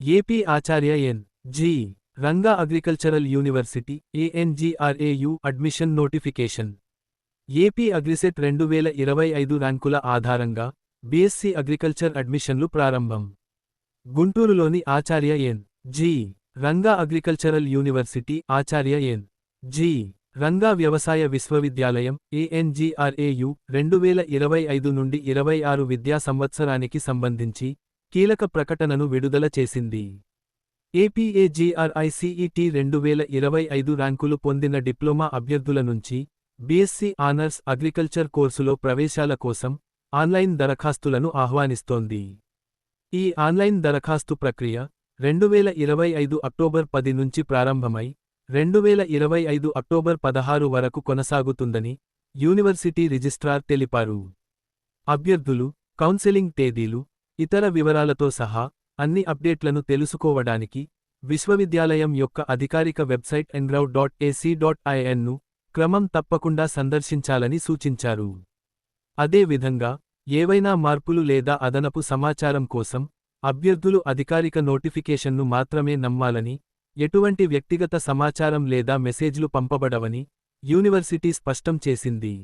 AP Acharya N. G. Ranga agricultural university ANGRAU admission notification. AP AGRICET రెండు వేల ఇరవై ఐదు ర్యాంకుల ఆధారంగా బీఎస్సీ అగ్రికల్చర్ అడ్మిషన్లు ప్రారంభం. గుంటూరులోని Acharya N. G. Ranga agricultural university Acharya N. G. Ranga వ్యవసాయ విశ్వవిద్యాలయం ఏఎన్జిఆర్ఏయు రెండు వేల ఇరవై ఐదు నుండి ఇరవై ఆరు విద్యా సంవత్సరానికి సంబంధించి కీలక ప్రకటనను విడుదల చేసింది. ఏపీఏజీఆర్ఐసిఈటి రెండు వేల ఇరవై ఐదు ర్యాంకులు పొందిన డిప్లొమా అభ్యర్థుల నుంచి బీఎస్సీ ఆనర్స్ అగ్రికల్చర్ కోర్సులో ప్రవేశాల కోసం ఆన్లైన్ దరఖాస్తులను ఆహ్వానిస్తోంది. ఈ ఆన్లైన్ దరఖాస్తు ప్రక్రియ రెండు వేల ఇరవై ఐదు అక్టోబర్ పది నుంచి ప్రారంభమై రెండు వేల ఇరవై ఐదు అక్టోబర్ పదహారు వరకు కొనసాగుతుందని యూనివర్సిటీ రిజిస్ట్రార్ తెలిపారు. అభ్యర్థులు కౌన్సెలింగ్ తేదీలు ఇతర వివరాలతో సహా అన్ని అప్డేట్లను తెలుసుకోవడానికి విశ్వవిద్యాలయం యొక్క అధికారిక website ANGRAU dot AC dot ఐఎన్ను క్రమం తప్పకుండా సందర్శించాలని సూచించారు. అదేవిధంగా ఏవైనా మార్పులు లేదా అదనపు సమాచారం కోసం అభ్యర్థులు అధికారిక నోటిఫికేషన్ను మాత్రమే నమ్మాలని ఎటువంటి వ్యక్తిగత సమాచారం లేదా మెసేజ్లు పంపబడవని యూనివర్సిటీ స్పష్టం చేసింది.